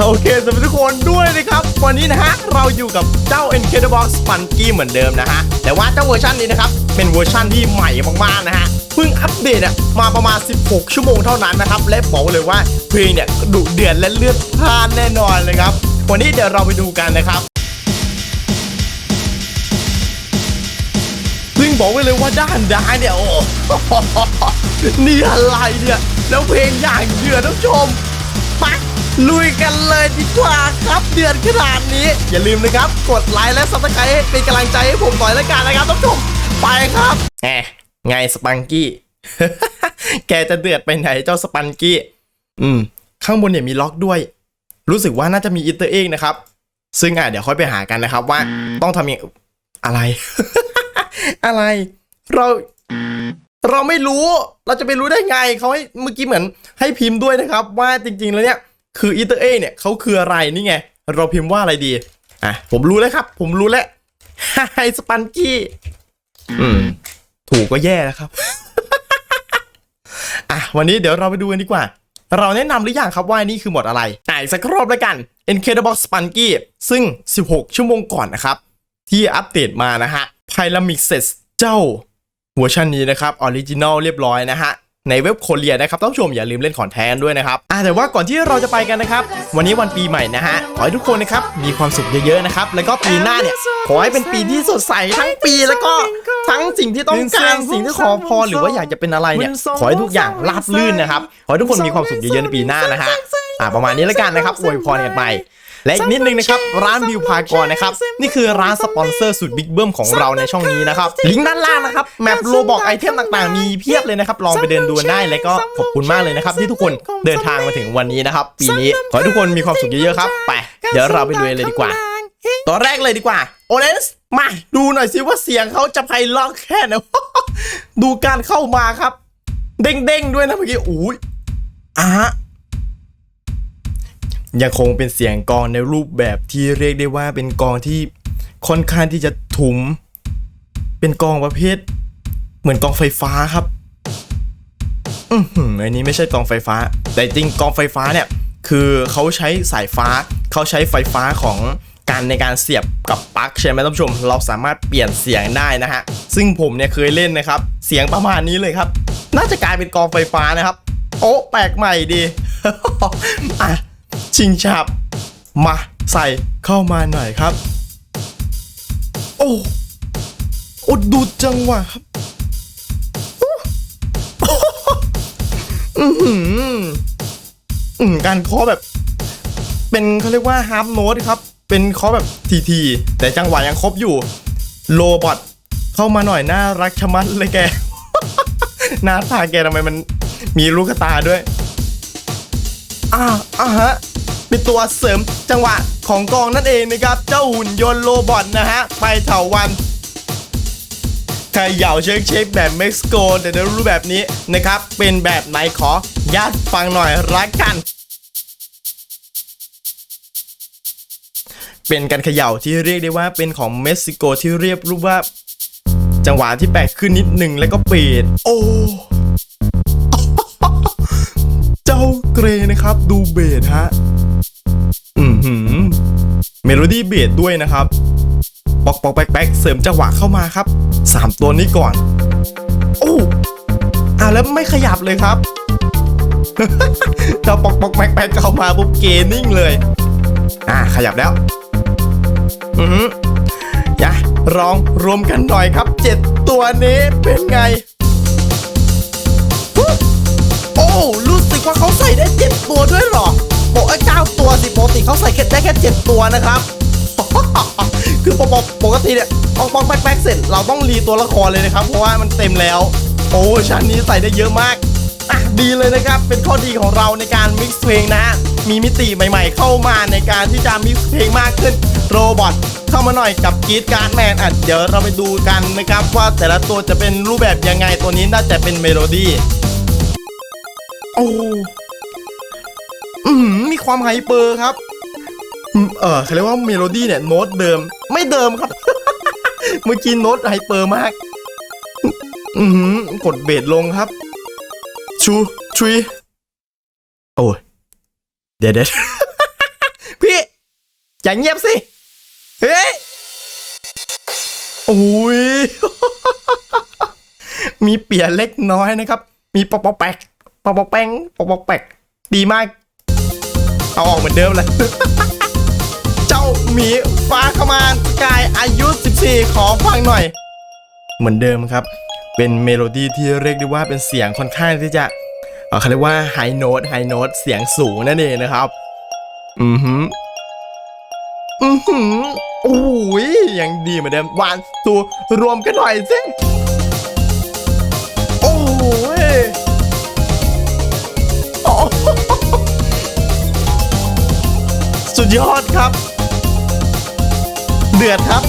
โอเคสวัสดีทุกคนด้วยนะครับ วันนี้นะฮะ เราอยู่กับเจ้า Incredible Spunky เหมือนเดิมนะฮะ แต่ว่าเจ้าเวอร์ชันนี้นะครับ เป็นเวอร์ชันที่ใหม่มากๆนะฮะเพิ่งอัปเดตอะมาประมาณ 16 ชั่วโมงเท่านั้นนะครับ และบอกเลยว่าเพลงเนี่ยดุเดือดและเลือดพล่านแน่นอนเลยครับ วันนี้เดี๋ยวเราไปดูกันนะครับซึ่งบอกไว้เลยว่าด้านด้านเนี่ยโอ้นี่อะไรเนี่ยแล้วเพลงอย่างเดือดท่านผู้ชมไป ลุยกันเลยดีกว่าครับเดือดขนาดนี้ อย่าลืมนะครับ กดไลค์และซับสไครต์เป็นกำลังใจให้ผมหน่อยละกันนะครับท่านผู้ชมไปครับแหมไงสปังกี้ แกจะเดือดไปไหนเจ้าสปังกี้ อืม ข้างบนเนี่ยมีล็อกด้วย รู้สึกว่าน่าจะมีอินเตอร์เองนะครับ ซึ่งอะเดี๋ยวค่อยไปหากันนะครับว่าต้องทำยังอะไร อะไรเราเราไม่รู้ เราจะไปรู้ได้ไงเขาให้เมื่อกี้เหมือนให้พิมพ์ด้วยนะครับ ว่าจริง ๆ แล้วเนี่ย คืออีเตอร์เอเนี่ยเขาคืออะไรนี่ไง เราพิมพ์ว่าอะไรดี อะ ผมรู้แล้วครับ ผมรู้แล้วไฮสปันกี้ อืม ถูกก็แย่แล้วครับ อะ วันนี้เดี๋ยวเราไปดูกันดีกว่า เราแนะนำหรือยังครับว่านี่คือหมดอะไรอะสักรอบแล้วกัน Incredible Spunky ซึ่ง 16 ชั่วโมงก่อนนะครับ ที่อัปเดตมานะฮะ Pyramixes เจ้าเวอร์ชันนี้นะครับออริจินอลเรียบร้อยนะฮะ ในเว็บโคเรียนะครับต้องชมอย่าลืมเล่นของแทนด้วยนะครับอะแต่ว่าก่อนที่เราจะไปกันนะครับ วันนี้วันปีใหม่นะฮะขอให้ทุกคนนะครับมีความสุขเยอะๆนะครับแล้วก็ปีหน้าเนี่ยขอให้เป็นปีที่สดใสทั้งปีแล้วก็ทั้งสิ่งที่ต้องการสิ่งที่ขอพรหรือว่าอยากจะเป็นอะไรเนี่ยขอให้ทุกอย่างราบรื่นนะครับขอให้ทุกคนมีความสุขเยอะๆในปีหน้านะฮะอะประมาณนี้แล้วกันนะครับอวยพรกันไป และอีกนิดนึงนะครับ ร้านวิวพากรนะครับ นี่คือร้านสปอนเซอร์สุดบิ๊กเบิ้มของเราในช่องนี้นะครับ ลิงก์ด้านล่างนะครับ แมปโลบอกไอเทมต่างๆ มีเพียบเลยนะครับ ลองไปเดินดูกันได้ และก็ขอบคุณมากเลยนะครับ ที่ทุกคนเดินทางมาถึงวันนี้นะครับ ปีนี้ ขอให้ทุกคนมีความสุขเยอะๆครับ ไป เดี๋ยวเราไปดูเลยดีกว่า ตอนแรกเลยดีกว่า โอเลนส์มา ดูหน่อยสิว่าเสียงเขาจะไพเราะแค่ไหน ดูการเข้ามาครับ เด้งๆด้วยนะเมื่อกี้ อุ้ยอะ ยังคงเป็นเสียงกองในรูปแบบที่เรียกได้ว่าเป็นกองที่ค่อนข้างที่จะถุม เป็นกองประเภท เหมือนกองไฟฟ้าครับ อือหืออันนี้ไม่ใช่กองไฟฟ้า แต่จริงกองไฟฟ้าเนี่ย คือเขาใช้สายฟ้า เขาใช้ไฟฟ้าของการในการเสียบกับปลั๊กใช่ไหมท่านผู้ชม เราสามารถเปลี่ยนเสียงได้นะฮะ ซึ่งผมเนี่ยเคยเล่นนะครับ เสียงประมาณนี้เลยครับ น่าจะกลายเป็นกองไฟฟ้านะครับ โอ้แปลกใหม่ดีอะ ชิงฉับ มาใส่เข้ามาหน่อยครับ โอ้โอ้ดูจังหวะครับอือหืออืมการเคาะแบบ เป็นเขาเรียกว่าฮาร์ปโน้ตครับ เป็นเคาะแบบทีๆแต่จังหวะยังครบอยู่ โรบอทเข้ามาหน่อยน่ารักชะมัดเลยแกหน้าตาแกทำไมมันมีลูกตาด้วย อ่าอ่าฮะ เป็นตัวเสริมจังหวะของกองนั่นเองนะครับ เจ้าหุ่นยนต์โรบอทนะฮะ ไปเถาวันเหยาเช็คเช็คแบบเม็กซิโกแต่เดี๋ยวรู้แบบนี้นะครับ เป็นแบบไหนขอญาติฟังหน่อยรักกัน เป็นการเขย่าที่เรียกได้ว่าเป็นของเม็กซิโกที่เรียบรูปว่า จังหวะที่แปลกขึ้นนิดหนึ่งแล้วก็เปดโอ้เจ้าเกรนะครับดูเบสฮะ อือหือเมโลดี้เบสด้วยนะครับปอกปอกแป๊กแป๊กเสริมจังหวะเข้ามาครับ 3 ตัวนี้ก่อน โอ้อะแล้วไม่ขยับเลยครับเจ้าปอกปอกแป๊กแป๊กเข้ามาปุ๊บเกนิ่งเลย อะขยับแล้ว อือหือย่าลองรวมกันหน่อยครับ 7 ตัวนี้เป็นไง โอ้ รู้สึกว่าเขาใส่ได้เจ็ดตัวด้วยหรอ บอกไอ้เก้าตัวสิปกติเขาใส่แค่ได้แค่เจ็ดตัวนะครับ คือปกปกติเนี่ยปองปองแป๊กแป๊กเสร็จ เราต้องรีตัวละครเลยนะครับ เพราะว่ามันเต็มแล้ว โอ้ชั้นนี้ใส่ได้เยอะมากอะดีเลยนะครับ เป็นข้อดีของเราในการมิกซ์เพลงนะมีมิติใหม่ๆ เข้ามาในการที่จะมิกซ์เพลงมากขึ้นโรบอทเข้ามาหน่อยกับกีดการ์ดแมนอะเดี๋ยวเราไปดูกันนะครับ ว่าแต่ละตัวจะเป็นรูปแบบยังไงตัวนี้น่าจะเป็นเมโลดี้โอ้ มมีความไฮเปอร์ครับอืมเออเขาเรียกว่าเมโลดี้เนี่ยโน้ตเดิม ไม่เดิมครับ เมื่อกี้โน้ตไฮเปอร์มาก อืมกดเบสลงครับ ชูทรีโอ้ยเดี๋ยวเดี๋ยวอย่างเงียบสิ เฮ้ยโอ้ยมีเปลี่ยนเล็กน้อยนะครับ มีปอกปอกแปกปอกปอกแป้งปอกปอกแปกดีมาก เอาออกเหมือนเดิมเลย เจ้าหมีฟ้าขมานกายอายุ 14 ขอฟังหน่อย เหมือนเดิมครับ เป็นเมโลดี้ที่เรียกได้ว่าเป็นเสียงค่อนข้างที่จะเอ่อเขาเรียกว่าไฮโน้ตไฮโน้ตเสียงสูงนั่นเองนะครับ อือหืออือหือโอ้ยยังดีเหมือนเดิมวานตัวรวมกันหน่อยสิโอ้ย ยอดครับ เดือดครับ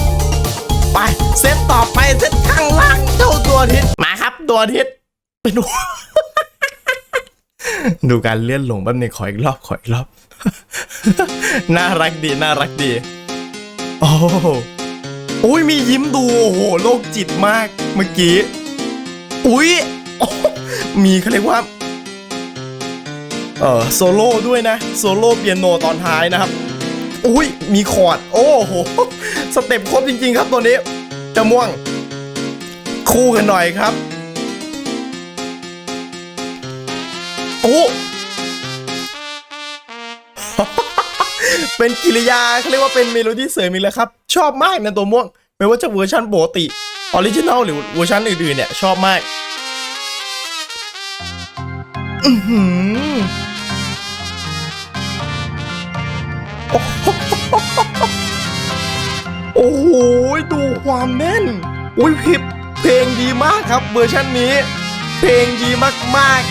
ไปเซตต่อไปเซตข้างล่างเจ้าตัวอาทิตย์มาครับตัวอาทิตย์ไปดูดูการเลื่อนลงแป๊บนึงขออีกรอบขออีกรอบ น่ารักดีน่ารักดี โอ้โหอุ้ยมียิ้มดูโอ้โหโลกจิตมากเมื่อกี้ อุ้ยโอ้มีเขาเรียกว่า เออโซโล่ด้วยนะ โซโล่เปียโนตอนท้ายนะครับ อุ้ยมีคอร์ด โอ้โห สเต็ปครบจริง ๆ ครับตัวนี้ จะม่วง คู่กันหน่อยครับ โอ้เป็นกิริยาเขาเรียกว่าเป็นเมโลดี้เสริมอีกแล้วครับ ชอบมากนะตัวม่วง ไม่ว่าจะเวอร์ชันปกติออริจินัลหรือเวอร์ชันอื่นๆเนี่ย ชอบมาก อือหือ อ้โหดูความแน่น อุ้ยพิบเพลงดีมากครับเวอร์ชันนี้ เพลงดีมาก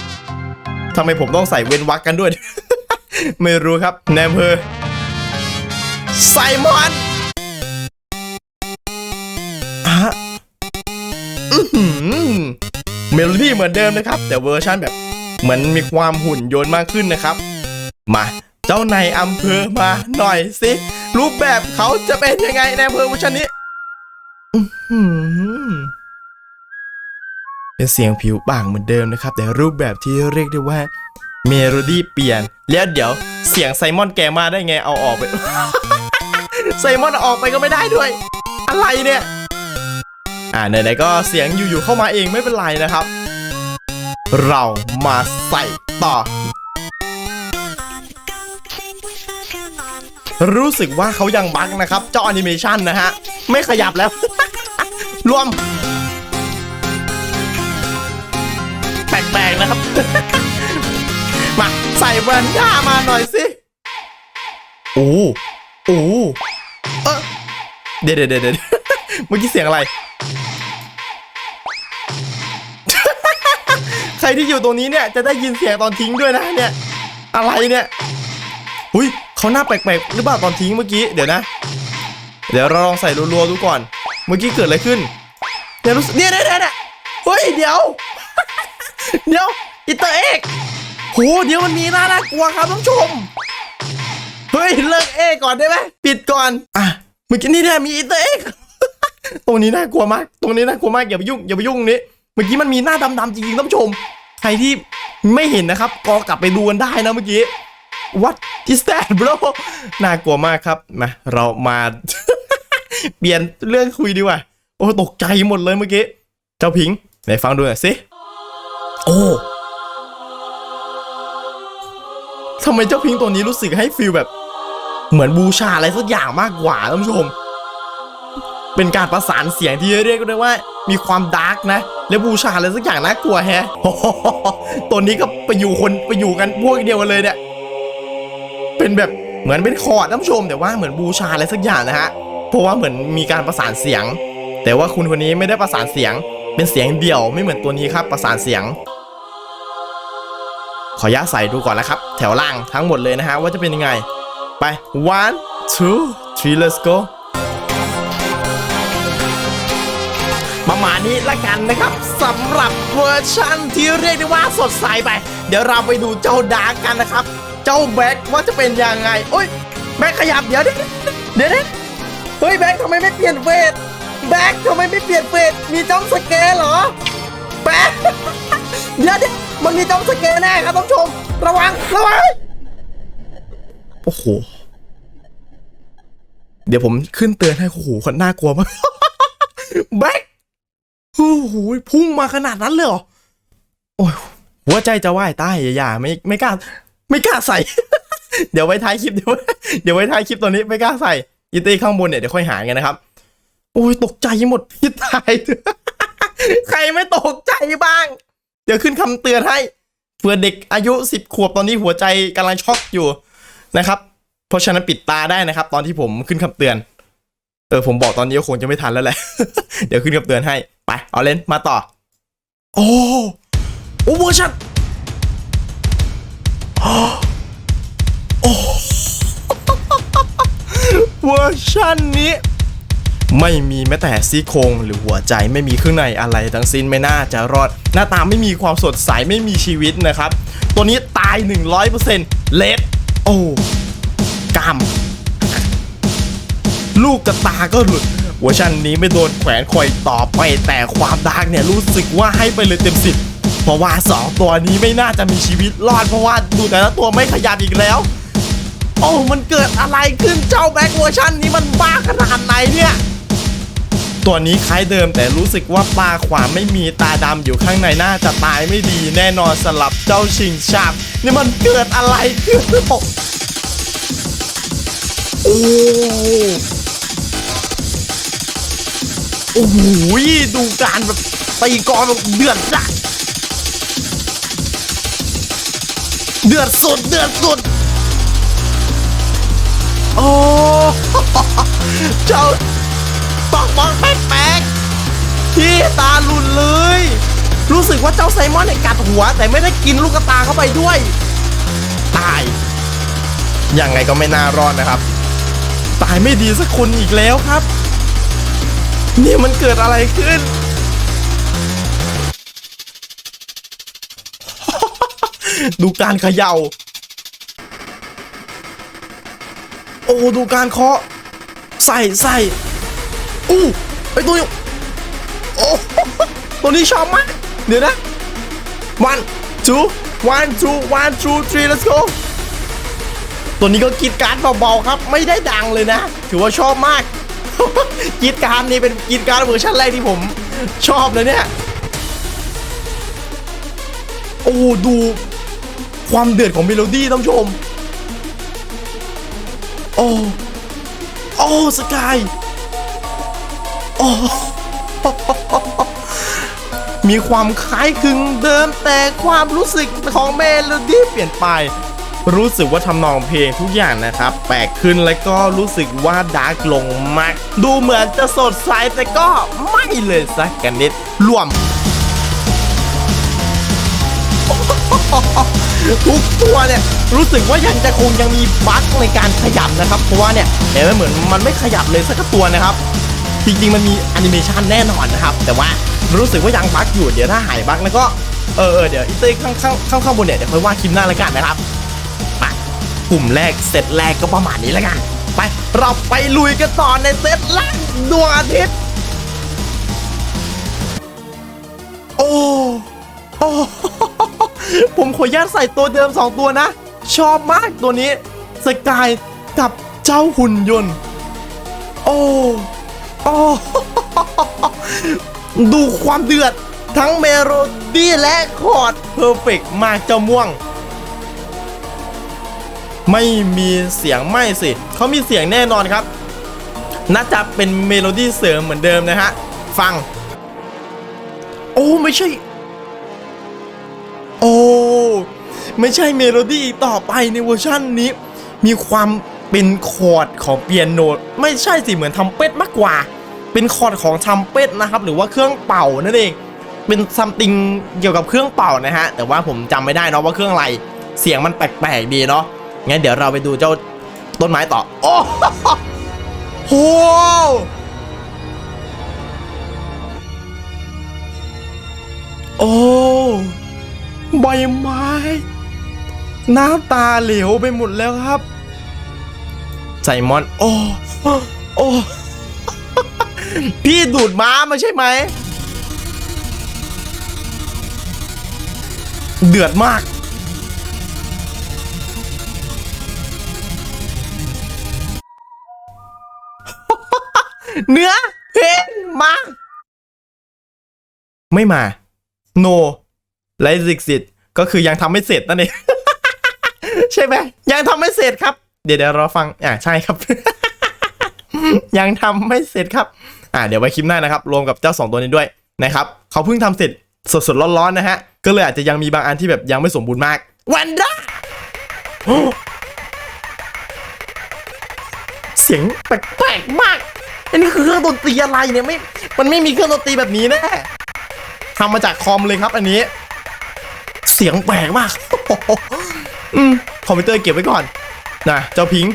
ๆทำไมผมต้องใส่เว้นวรรคกันด้วย ไม่รู้ครับแนมเพอไซมอนอะเมโลดี้เหมือนเดิมนะครับ แต่เวอร์ชันแบบ เหมือนมีความหุ่นโยนมากขึ้นนะครับ มา เจ้าในอำเภอมาหน่อยสิ รูปแบบเขาจะเป็นยังไงในอำเภอเวอร์ชันนี้เป็นเสียงผิวปากเหมือนเดิมนะครับ แต่รูปแบบที่เรียกได้ว่า เมโลดี้เปลี่ยน แล้วเดี๋ยวเสียงไซมอนแกมาได้ไงเอาออกไป ไซมอนออกไปก็ไม่ได้ด้วย อะไรเนี่ย อ่าไหนๆก็เสียงอยู่ๆเข้ามาเองไม่เป็นไรนะครับ เรามาใส่ต่อ รู้สึกว่าเขายังบั๊กนะครับ เจอแอนิเมชันนะฮะ ไม่ขยับแล้ว รวม แปลกๆนะครับ มาใส่แว่นย่ามาหน่อยสิ โอ้โอ้เออเดี๋ยวเดี๋ยวเดี๋ยวเดี๋ยวเมื่อกี้เสียงอะไร ใครที่อยู่ตรงนี้เนี่ย จะได้ยินเสียงตอนทิ้งด้วยนะเนี่ย อะไรเนี่ย เขาหน้าแปลกๆหรือเปล่าตอนทิ้งเมื่อกี้เดี๋ยวนะ เดี๋ยวเราลองใส่รัวๆดูก่อน เมื่อกี้เกิดอะไรขึ้นเดี๋ยวรู้สึกเนี่ยเนี่ยเนี่ยเนี่ยเฮ้ยเดี๋ยว เดี๋ยวอินเตอร์เอกโหเดี๋ยวมันมีหน้าน่ากลัวครับท่านผู้ชมเฮ้ยเลิกเอก่อนได้ไหมปิดก่อนอะเมื่อกี้นี่เนี่ยมีอินเตอร์เอกตรงนี้น่ากลัวมาก ตรงนี้น่ากลัวมากอย่าไปยุ่งอย่าไปยุ่งนี้เมื่อกี้มันมีหน้าดำๆจริงๆท่านผู้ชม ใครที่ไม่เห็นนะครับ ก็กลับไปดูกันได้นะเมื่อกี้ What is that bro น่ากลัวมากครับมาเรามา เปลี่ยนเรื่องคุยดีกว่า โอ้ตกใจหมดเลยเมื่อกี้ เจ้าพิงค์ไหนฟังดูหน่อยสิ โอ้ทำไมเจ้าพิงค์ตัวนี้รู้สึกให้ฟีลแบบ เหมือนบูชาอะไรสักอย่างมากกว่าท่านผู้ชม เป็นการประสานเสียงที่เรียกได้ว่า มีความดาร์กนะ และบูชาอะไรสักอย่างน่ากลัวแฮะตัวนี้ก็ไปอยู่คนไปอยู่กันพวกเดียวกันเลยเนี่ย เป็นแบบเหมือนเป็นคอร์ดท่านผู้ชม แต่ว่าเหมือนบูชาอะไรสักอย่างนะฮะเพราะว่าเหมือนมีการประสานเสียง แต่ว่าคุณคนนี้ไม่ได้ประสานเสียง เป็นเสียงเดี่ยวไม่เหมือนตัวนี้ครับประสานเสียง ขออนุญาใส่ดูก่อนนะครับ แถวล่างทั้งหมดเลยนะฮะว่าจะเป็นยังไง ไป one two three let's go ประมาณนี้ละกันนะครับสำหรับเวอร์ชันที่เรียกได้ว่าสดใสไป เดี๋ยวเราไปดูเจ้าดาร์กกันนะครับ เจ้าแบ็คว่าจะเป็นยังไงโอ้ยแบ็คขยับเดี๋ยวเดี๋ยวเดี๋ยวเดี๋ยวเฮ้ยแบ็คทำไมไม่เปลี่ยนเฟสแบ็คทำไมไม่เปลี่ยนเฟสมีจ้องสเกลเหรอแบ็คเดี๋ยวเดี๋ยวมันมีจ้องสเกลแน่ครับท่านผู้ชมระวังระวังโอ้โหเดี๋ยวผมขึ้นเตือนให้โอ้โหคนน่ากลัวมากแบ็คโอ้โหพุ่งมาขนาดนั้นเลยเหรอโอ้ยหัวใจจะวายตายอย่าไม่ไม่กล้า ไม่กล้าใส่ เดี๋ยวไว้ท้ายคลิปเดี๋ยวไว้เดี๋ยวไว้ท้ายคลิปตอนนี้ไม่กล้าใส่อีเต้ข้างบนเนี่ยเดี๋ยวค่อยหากันนะครับโอ้ยตกใจหมดพี่ตาย ใครไม่ตกใจบ้าง เดี๋ยวขึ้นคำเตือนให้เผื่อเด็กอายุสิบขวบตอนนี้หัวใจกำลังช็อกอยู่นะครับ เพราะฉะนั้นปิดตาได้นะครับ ตอนที่ผมขึ้นคำเตือน เออผมบอกตอนนี้คงจะไม่ทันแล้วแหละ เดี๋ยวขึ้นคำเตือนให้ไปเอาเล่นมาต่อ โอ้โอเวอร์ชั่น โอ้เวอร์ชันนี้ ไม่มีแม้แต่ซี่โครงหรือหัวใจไม่มีเครื่องในอะไรทั้งสิ้นไม่น่าจะรอด หน้าตาไม่มีความสดใสไม่มีชีวิตนะครับ ตัวนี้ตาย 100%เลดโอ้กามลูกกระตาก็หลุดเวอร์ชันนี้ไม่โดนแขวนคอยต่อไปแต่ความดาร์กเนี่ยรู้สึกว่าให้ไปเลยเต็มสิบ เพราะว่า 2 ตัวนี้ไม่น่าจะมีชีวิตรอดเพราะว่าดูแต่ละตัวไม่ขยับอีกแล้ว โอ้มันเกิดอะไรขึ้นเจ้าแบ็กเวอร์ชันนี้มันบ้าขนาดไหนเนี่ยตัวนี้คล้ายเดิมแต่รู้สึกว่าตาขวาไม่มีตาดำอยู่ข้างในน่าจะตายไม่ดีแน่นอนสลับเจ้าชิงชาบนี่มันเกิดอะไรขึ้นโอ้โอ้โหดูการแบบตีกอนแบบเดือดจัด เดือดสุด เดือดสุด โอ้เจ้าตอกมองแป๊กๆที่ตาหลุนเลย รู้สึกว่าเจ้าไซมอนเนี่ยกัดหัว แต่ไม่ได้กินลูกตาเข้าไปด้วย ตาย ยังไงก็ไม่น่ารอดนะครับ ตายไม่ดีสักคนอีกแล้วครับ นี่มันเกิดอะไรขึ้น ดูการเขย่า โอ้ดูการเคาะ ใส่ใส่อู้ไอตัวนี้โอ้ตัวนี้ชอบมาก เดี๋ยวนะ one two one two one two three let's go ตัวนี้ก็กีดการ์ดเบาๆครับ ไม่ได้ดังเลยนะ ถือว่าชอบมากกีดการ์ดนี่เป็นกีดการ์ดเวอร์ชันแรกที่ผมชอบเลยเนี่ย โอ้ดู ความเดือดของเมโลดี้ท่านผู้ชม โอ้โอ้สกายโอ้มีความคล้ายคลึงเดิมแต่ความรู้สึกของเมโลดี้เปลี่ยนไป รู้สึกว่าทำนองเพลงทุกอย่างนะครับ แปลกขึ้นและก็รู้สึกว่าดาร์กลงมาก ดูเหมือนจะสดใสแต่ก็ไม่เลยสักกันนิดรวม ทุกตัวเนี่ยรู้สึกว่ายังจะคงยังมีบั๊กในการขยับนะครับ เพราะว่าเนี่ยเห็นไหมเหมือนมันไม่ขยับเลยสักตัวนะครับ จริงๆมันมีแอนิเมชันแน่นอนนะครับ แต่ว่ารู้สึกว่ายังบั๊กอยู่เดี๋ยวถ้าหายบั๊กแล้วก็เออเดี๋ยวอีเต้ข้างข้างข้างข้างบนเนี่ยเดี๋ยวค่อยว่าคลิปหน้าแล้วกันนะครับไปกลุ่มแรกเซตแรกก็ประมาณนี้แล้วกันไปเราไปลุยกันต่อในเซตแรกดวงอาทิตย์โอ้โอ้ ผมขออนุญาตใส่ตัวเดิม 2 ตัวนะ ชอบมากตัวนี้สกายกับเจ้าหุ่นยนต์ โอ้โอ้ดูความเดือด ทั้งเมโลดี้และคอร์ดเพอร์เฟกมากเจ้าม่วง ไม่มีเสียงไม่สิ เขามีเสียงแน่นอนครับ น่าจะเป็นเมโลดี้เสริมเหมือนเดิมนะฮะ ฟัง โอ้ ไม่ใช่ โอ้ไม่ใช่เมโลดี้อีกต่อไปในเวอร์ชันนี้ มีความเป็นคอร์ดของเปียโนไม่ใช่สิเหมือนทำเป็ดมากกว่า เป็นคอร์ดของทำเป็ดนะครับ หรือว่าเครื่องเป่านั่นเองเป็นซัมติงเกี่ยวกับเครื่องเป่านะฮะแต่ว่าผมจำไม่ได้เนาะว่าเครื่องอะไรเสียงมันแปลกๆดีเนาะงั้นเดี๋ยวเราไปดูเจ้าต้นไม้ต่อโอ้โห บไม้ น้ำตาเหลวไปหมดแล้วครับไซมอน โอ้ โอ้ พี่ดูดม้ามาใช่ไหม เดือดมากเนื้อเพลงมา ไม่มา no และสิกสิท ก็คือยังทำไม่เสร็จนั่นเองใช่ไหมยังทำไม่เสร็จครับ เดี๋ยวเดี๋ยวราฟังอ่าใช่ครับ ยังทำไม่เสร็จครับอ่าเดี๋ยวไว้คลิปหน้านะครับ รวมกับเจ้าสองตัวนี้ด้วยนะครับเขาเพิ่งทำเสร็จสดๆร้อนๆนะฮะก็เลยอาจจะยังมีบางอันที่แบบยังไม่สมบูรณ์มากวันด้าเสียงแปลกๆมากอันนี้คือเครื่องดนตรีอะไรเนี่ยไม่ มันไม่มีเครื่องดนตรีแบบนี้แน่ทำมาจากคอมเลยครับอันนี้ เสียงแปลกมากอืมคอมพิวเตอร์เก็บไว้ก่อนนะเจ้าพิงค์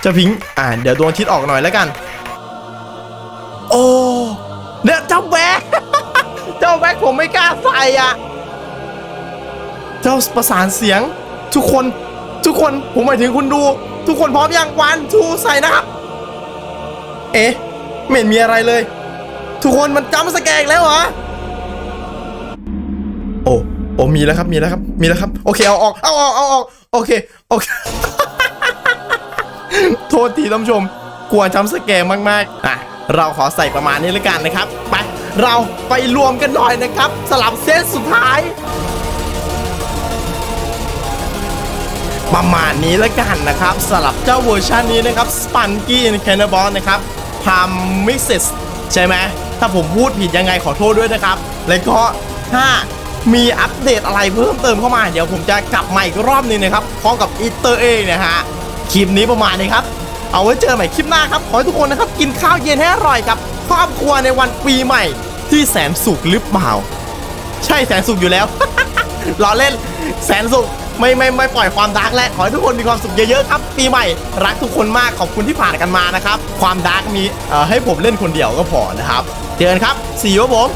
เจ้าพิงค์อ่าเดี๋ยวดวงอาทิตย์ออกหน่อยแล้วกัน โอ้เดี๋ยวเจ้าแบ๊กเจ้าแบ๊กผมไม่กล้าใส่อะ เจ้าประสานเสียง ทุกคนทุกคนผมหมายถึงคุณดู ทุกคนพร้อมยังวันทูใส่นะครับ เอ๊ะไม่เห็นมีอะไรเลย ทุกคนมันจำสแกนอีกแล้วเหรอ โอ้มีแล้วครับมีแล้วครับมีแล้วครับโอเคเอาออกเอาออกเอาออกโอเคโอเคโทษทีท่านผู้ชม กลัวจำสแกมมากๆอะเราขอใส่ประมาณนี้แล้วกันนะครับไปเราไปรวมกันหน่อยนะครับ สลับเซตสุดท้าย ประมาณนี้แล้วกันนะครับสำหรับเจ้าเวอร์ชันนี้นะครับ Spunky in c a n n a b o l นะครับทำ Mixes ใช่ไหมถ้าผมพูดผิดยังไงขอโทษด้วยนะครับ แล้วก็ถ้า มีอัปเดตอะไรเพิ่มเติมเข้ามา เดี๋ยวผมจะกลับมาอีกรอบนึงนะครับพร้อมกับอีเตอร์เองนะฮะคลิปนี้ประมาณนี้ครับ เอาไว้เจอใหม่คลิปหน้าครับ ขอให้ทุกคนนะครับ กินข้าวเย็นให้อร่อยกับครอบครัวในวันปีใหม่ ที่แสนสุขหรือเปล่า ใช่แสนสุขอยู่แล้วล้อเล่นแสนสุขไม่ไม่ไม่ปล่อยความดาร์กและขอให้ทุกคนมีความสุขเยอะๆครับ ปีใหม่รักทุกคนมากขอบคุณที่ผ่านกันมานะครับ ความดาร์กมีเอ่อให้ผมเล่นคนเดียวก็พอนะครับเจอกันครับ see you ครับผม